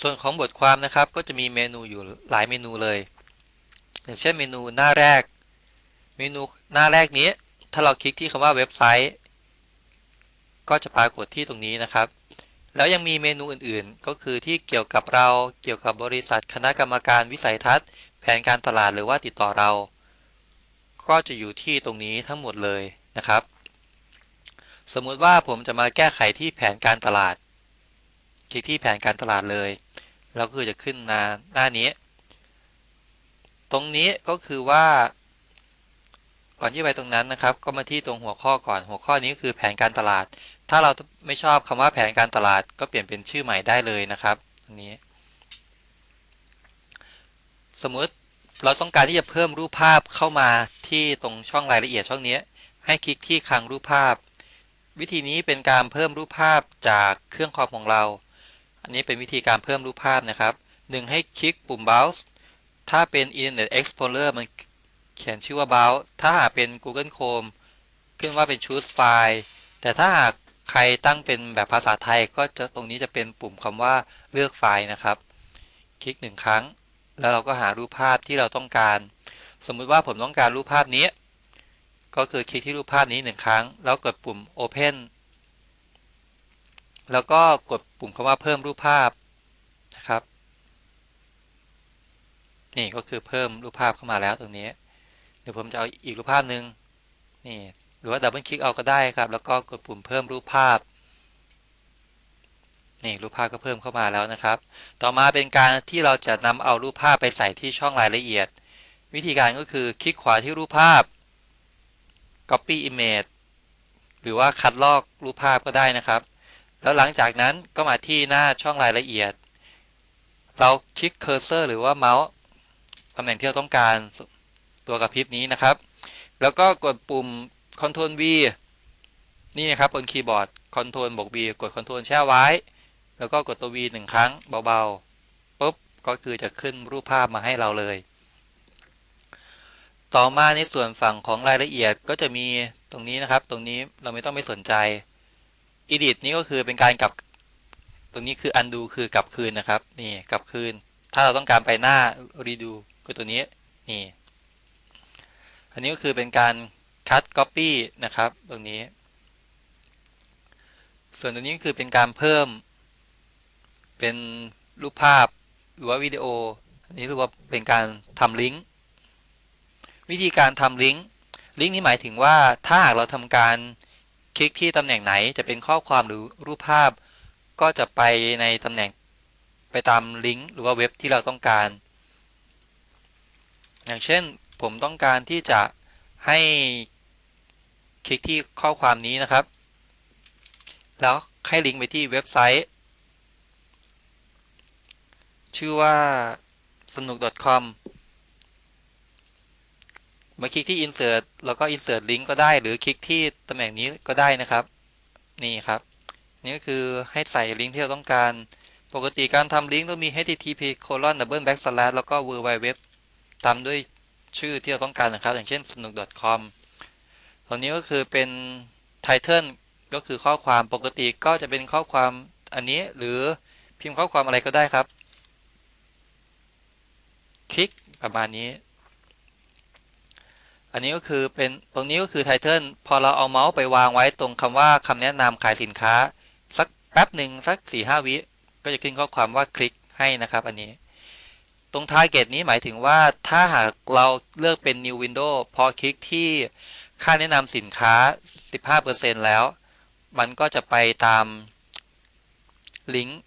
ส่วนของบทความนะครับก็จะมีเมนูอยู่หลายเมนูเลย อย่างเช่นเมนูหน้าแรก เมนูหน้าแรกนี้ ถ้าเราคลิกที่คำว่าเว็บไซต์ ก็จะปรากฏที่ตรงนี้นะครับ แล้วยังมีเมนูอื่นๆ ก็คือที่เกี่ยวกับเราเกี่ยวกับบริษัทคณะกรรมการวิสัยทัศน์ แผนการตลาดหรือว่าติดต่อเรา ก็จะอยู่ที่ตรงนี้ทั้งหมดเลยนะครับ สมมุติว่าผมจะมาแก้ไขที่แผนการตลาดคลิกที่แผนการตลาดเลย แล้วก็คือจะขึ้นหน้าหน้านี้ ตรงนี้ก็คือว่า ก่อนที่ไปตรงนั้นนะครับ ก็มาที่ตรงหัวข้อก่อนหัวข้อนี้คือแผนการตลาด ถ้าเราไม่ชอบคำว่าแผนการตลาด ก็เปลี่ยนเป็นชื่อใหม่ได้เลยนะครับตรงนี้ สมมติเราต้องการที่จะเพิ่มรูปภาพเข้ามาที่ตรงช่องรายละเอียดช่องนี้ ให้คลิกที่คลังรูปภาพ วิธีนี้เป็นการเพิ่มรูปภาพจากเครื่องคอมของเรา อันนี้เป็นวิธีการเพิ่มรูปภาพนะครับหนึ่งให้คลิกปุ่ม Browse ถ้าเป็น Internet Explorer มันเขียนชื่อว่า Browse ถ้าหากเป็น Google Chrome ขึ้นว่าเป็น Choose File แต่ถ้าหากใครตั้งเป็นแบบภาษาไทยก็จะตรงนี้จะเป็นปุ่มคำว่าเลือกไฟล์นะครับ คลิกหนึ่งครั้ง แล้วเราก็หารูปภาพที่เราต้องการ สมมุติว่าผมต้องการรูปภาพนี้ ก็คือคลิกที่รูปภาพนี้หนึ่งครั้ง แล้วกดปุ่ม Open แล้วก็กดปุ่มคำว่าเพิ่มรูปภาพนะครับ นี่ก็คือเพิ่มรูปภาพเข้ามาแล้วตรงนี้ เดี๋ยวผมจะเอาอีกรูปภาพหนึ่งนี่หรือว่าดับเบิลคลิกเอาก็ได้ครับ แล้วก็กดปุ่มเพิ่มรูปภาพนี่รูปภาพก็เพิ่มเข้ามาแล้วนะครับ ต่อมาเป็นการที่เราจะนำเอารูปภาพไปใส่ที่ช่องรายละเอียด วิธีการก็คือคลิกขวาที่รูปภาพ copy image หรือว่าคัดลอกรูปภาพก็ได้นะครับ แล้วหลังจากนั้นก็มาที่หน้าช่องรายละเอียด เราคลิกเคอร์เซอร์หรือว่าเมาส์ตำแหน่งที่เราต้องการตัวกระพริบนี้นะครับ แล้วก็กดปุ่ม Ctrl V นี่นะครับบนคีย์บอร์ด Ctrl บวก V กด Ctrl แช่ไว้ แล้วก็กดตัว V หนึ่งครั้งเบาๆปุ๊บก็คือจะขึ้นรูปภาพมาให้เราเลย ต่อมาในส่วนฝั่งของรายละเอียดก็จะมีตรงนี้นะครับ ตรงนี้เราไม่ต้องไปสนใจ edit นี่ก็คือเป็นการกลับ ตรงนี้คือ undo คือกลับคืนนะครับ นี่กลับคืน ถ้าเราต้องการไปหน้า redo คือตัวนี้ นี่ อันนี้ก็คือเป็นการ cut copy นะครับ ตรงนี้ ส่วนตัวนี้ก็คือเป็นการเพิ่ม เป็นรูปภาพหรือว่าวิดีโอ อันนี้เรียกว่าเป็นการทำลิงก์ วิธีการทำลิงก์ ลิงก์นี้หมายถึงว่าถ้าหากเราทำการ คลิกที่ตำแหน่งไหนจะเป็นข้อความหรือรูปภาพ ก็จะไปในตำแหน่งไปตามลิงก์หรือว่าเว็บที่เราต้องการ อย่างเช่นผมต้องการที่จะให้คลิกที่ข้อความนี้นะครับ แล้วให้ลิงก์ไปที่เว็บไซต์ ชื่อว่าสนุก .com มาคลิกที่ insert แล้วก็ insert link ก็ได้ หรือคลิกที่ตำแหน่งนี้ก็ได้นะครับ นี่ครับ นี่ก็คือให้ใส่ลิงก์ที่เราต้องการ ปกติการทำลิงก์ต้องมี http colon double backslash แล้วก็ www ตามด้วยชื่อที่เราต้องการนะครับ อย่างเช่นสนุก .com ตรงนี้ก็คือเป็น title ก็คือข้อความปกติก็จะเป็นข้อความอันนี้หรือพิมพ์ข้อความอะไรก็ได้ครับ คลิกประมาณนี้ อันนี้ก็คือเป็นตรงนี้ก็คือไทเทิลพอเราเอาเมาส์ไปวางไว้ตรงคำว่าคำแนะนำขายสินค้า สักแป๊บหนึ่งสัก4-5หวิก็จะขึ้นข้อความว่าคลิกให้นะครับ อันนี้ตรง target นี้หมายถึงว่าถ้าหากเราเลือกเป็น new window พอคลิกที่ค่าแนะนำสินค้า 15%แล้ว มันก็จะไปตามลิงก์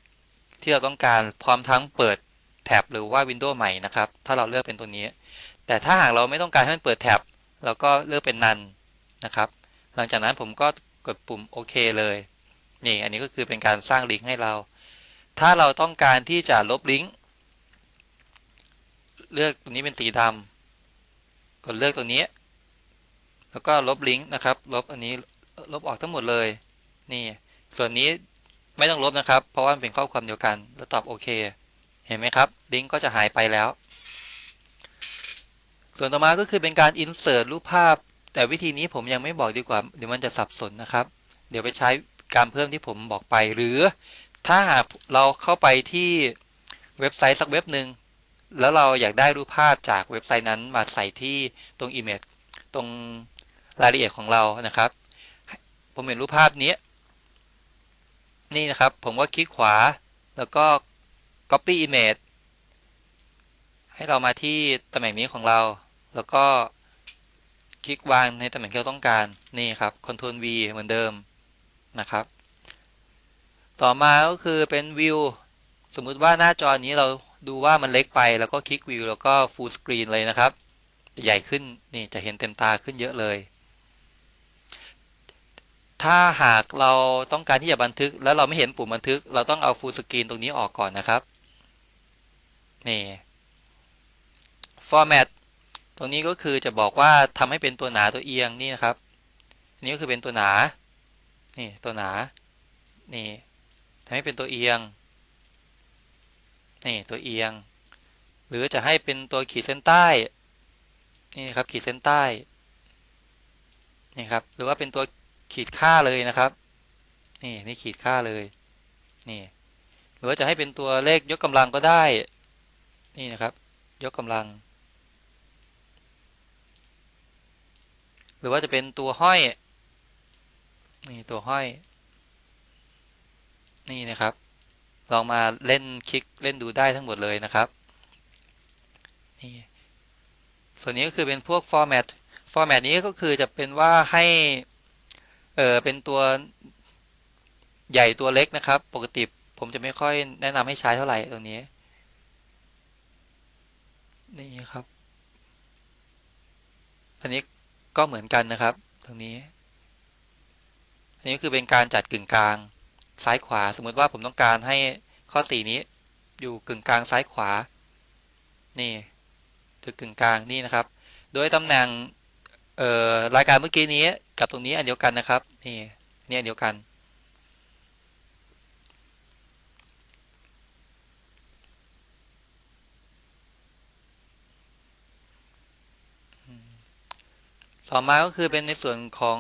ที่เราต้องการพร้อมทั้งเปิดแท็บหรือว่าวินโดว์ใหม่นะครับ ถ้าเราเลือกเป็นตัวนี้ แต่ถ้าหากเราไม่ต้องการให้มันเปิดแท็บ เราก็เลือกเป็นนันนะครับ หลังจากนั้นผมก็กดปุ่มโอเคเลยนี่อันนี้ก็คือเป็นการสร้างลิงก์ให้เรา ถ้าเราต้องการที่จะลบลิงก์เลือกตรงนี้เป็นสีดำกดเลือกตรงนี้ แล้วก็ลบลิงก์นะครับ ลบอันนี้ลบออกทั้งหมดเลยนี่ส่วนนี้ไม่ต้องลบนะครับ เพราะว่ามันเป็นข้อความเดียวกัน แล้วตอบโอเค เห็นไหมครับ ลิงก์ก็จะหายไปแล้ว ส่วนต่อมาก็คือเป็นการ insert รูปภาพ แต่วิธีนี้ผมยังไม่บอกดีกว่า เดี๋ยวมันจะสับสนนะครับ เดี๋ยวไปใช้การเพิ่มที่ผมบอกไป หรือถ้าหากเราเข้าไปที่เว็บไซต์สักเว็บหนึ่งแล้วเราอยากได้รูปภาพจากเว็บไซต์นั้นมาใส่ที่ตรง Image ตรงรายละเอียดของเรานะครับ ผมเห็นรูปภาพนี้นี่นะครับ ผมก็คลิกขวาแล้วก็ copy image ให้เรามาที่ตำแหน่งนี้ของเรา แล้วก็คลิกวางในตำแหน่งที่เราต้องการนี่ครับ Ctrl V เหมือนเดิมนะครับ ต่อมาก็คือเป็นวิวสมมุติว่าหน้าจอนี้เราดูว่ามันเล็กไปแล้วก็คลิกวิวแล้วก็ full screen เลยนะครับ ใหญ่ขึ้นนี่จะเห็นเต็มตาขึ้นเยอะเลย ถ้าหากเราต้องการที่จะบันทึก แล้วเราไม่เห็นปุ่มบันทึก เราต้องเอา full screen ตรงนี้ออกก่อนนะครับนี่ format ตรงนี้ก็คือจะบอกว่าทำให้เป็นตัวหนาตัวเอียงนี่นะครับนนี้ก็คือเป็นตัวหนา นี่ตัวหนา นี่ทำให้เป็นตัวเอียง นี่ตัวเอียง หรือจะให้เป็นตัวขีดเส้นใต้ นี่ครับขีดเส้นใต้ นี่ครับ หรือว่าเป็นตัวขีดค่าเลยนะครับ นี่นี่ขีดค่าเลย นี่ หรือว่าจะให้เป็นตัวเลขยกกำลังก็ได้ นี่นะครับ ยกกำลัง รือว่าจะเป็นตัวห้อย นี่ตัวห้อย นี่นะครับ ลองมาเล่นคลิกเล่นดูได้ทั้งหมดเลยนะครับ นี่ ส่วนนี้ก็คือเป็นพวก format format นี้ก็คือจะเป็นว่าให้ เออเป็นตัวใหญ่ตัวเล็กนะครับ ปกติผมจะไม่ค่อยแนะนำให้ใช้เท่าไหร่ตรงนี้ นี่ครับ อันนี้ ก็เหมือนกันนะครับ ตรงนี้อันนี้คือเป็นการจัดกึ่งกลางซ้ายขวา สมมติว่าผมต้องการให้ข้อ 4 นี้ อยู่กึ่งกลางซ้ายขวา นี่หรือกึ่งกลางนี่นะครับ โดยตำแหน่งรายการเมื่อกี้นี้กับตรงนี้อันเดียวกันนะครับ นี่นี่อันเดียวกัน ต่อมาก็คือเป็นในส่วนของ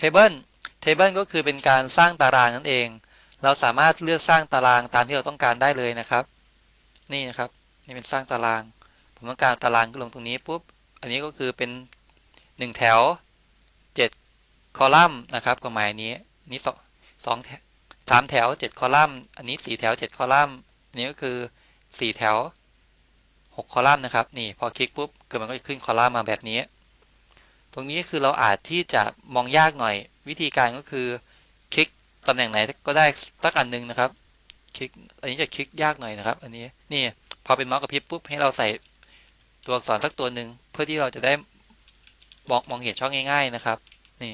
Table Table ก็คือเป็นการสร้างตารางนั่นเอง เราสามารถเลือกสร้างตารางตามที่เราต้องการได้เลยนะครับ นี่นะครับ นี่เป็นสร้างตาราง ผมต้องการตารางก็ลงตรงนี้ปุ๊บ อันนี้ก็คือเป็น 1 แถว 7 คอลัมน์นะครับความหมายนี้นี้สองสองสามแถว 7 คอลัมน์ อันนี้ 4 แถว 7 คอลัมน์ อันนี้ก็คือ 4 แถว 6 คอลัมน์นะครับ นี่พอคลิกปุ๊บเกิดมันก็จะขึ้นคอลัมน์มาแบบนี้ ตรงนี้คือเราอาจที่จะมองยากหน่อย วิธีการก็คือคลิกตำแหน่งไหนก็ได้สักอันหนึ่งนะครับ คลิก อันนี้จะคลิกยากหน่อยนะครับ อันนี้นี่พอเป็นเมาส์กระพริบปุ๊บให้เราใส่ตัวอักษรสักตัวหนึ่งเพื่อที่เราจะได้มองมองเห็นช่องง่าย ๆนะครับนี่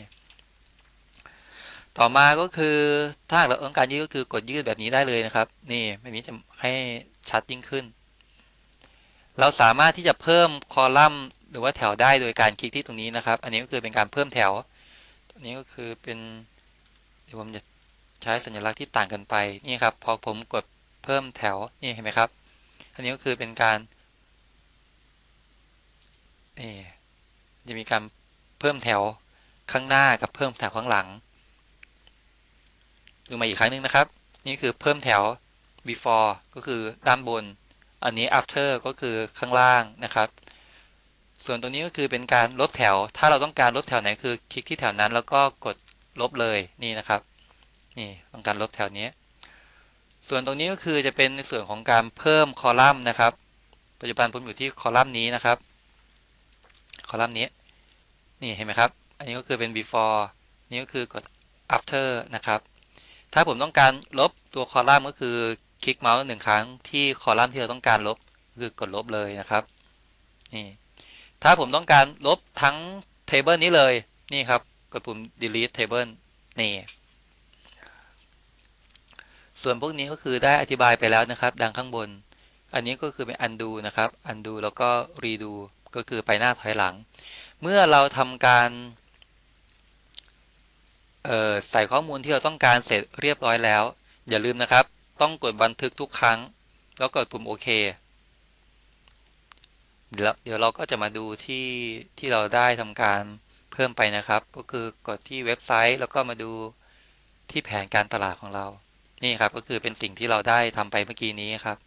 ต่อมาก็คือถ้าเราต้องการยืดก็คือกดยืดแบบนี้ได้เลยนะครับ นี่แบบนี้จะให้ชัดยิ่งขึ้น เราสามารถที่จะเพิ่มคอลัมน์หรือว่าแถวได้โดยการคลิกที่ตรงนี้นะครับ อันนี้ก็คือเป็นการเพิ่มแถวอันนี้ก็คือเป็นเดี๋ยวผมจะใช้สัญลักษณ์ที่ต่างกันไปนี่ครับพอผมกดเพิ่มแถวนี่เห็นไหมครับ อันนี้ก็คือเป็นการนี่จะมีการเพิ่มแถวข้างหน้ากับเพิ่มแถวข้างหลังดูมาอีกครั้งหนึ่งนะครับ นี่คือเพิ่มแถว before ก็คือด้านบน อันนี้ after ก็คือข้างล่างนะครับ ส่วนตรงนี้ก็คือเป็นการลบแถว ถ้าเราต้องการลบแถวไหนคือคลิกที่แถวนั้นแล้วก็กดลบเลยนี่นะครับนี่ต้องการลบแถวนี้ ส่วนตรงนี้ก็คือจะเป็นในส่วนของการเพิ่มคอลัมน์นะครับ ปัจจุบันผมอยู่ที่คอลัมน์นี้นะครับ คอลัมน์นี้นี่เห็นไหมครับ อันนี้ก็คือเป็น before นี่ก็คือกด after นะครับ ถ้าผมต้องการลบตัวคอลัมน์ก็คือ คลิกเมาส์หนึ่งครั้งที่คอลัมน์ที่เราต้องการลบคือกดลบเลยนะครับนี่ถ้าผมต้องการลบทั้ง table นี้เลยนี่ครับกดปุ่ม delete table นี่ส่วนพวกนี้ก็คือได้อธิบายไปแล้วนะครับ ดังข้างบน อันนี้ก็คือเป็น undo นะครับ undo แล้วก็ redo ก็คือไปหน้าถอยหลัง เมื่อเราทำการใส่ข้อมูลที่เราต้องการเสร็จเรียบร้อยแล้ว อย่าลืมนะครับ ต้องกดบันทึกทุกครั้ง แล้วกดปุ่มโอเคเดี๋ยวเดี๋ยวเราก็จะมาดูที่ที่เราได้ทำการเพิ่มไปนะครับ ก็คือกดที่เว็บไซต์ แล้วก็มาดูที่แผนการตลาดของเรา นี่ครับก็คือเป็นสิ่งที่เราได้ทำไปเมื่อกี้นี้ครับ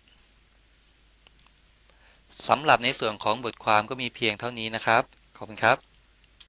สำหรับในส่วนของบทความก็มีเพียงเท่านี้นะครับ ขอบคุณครับ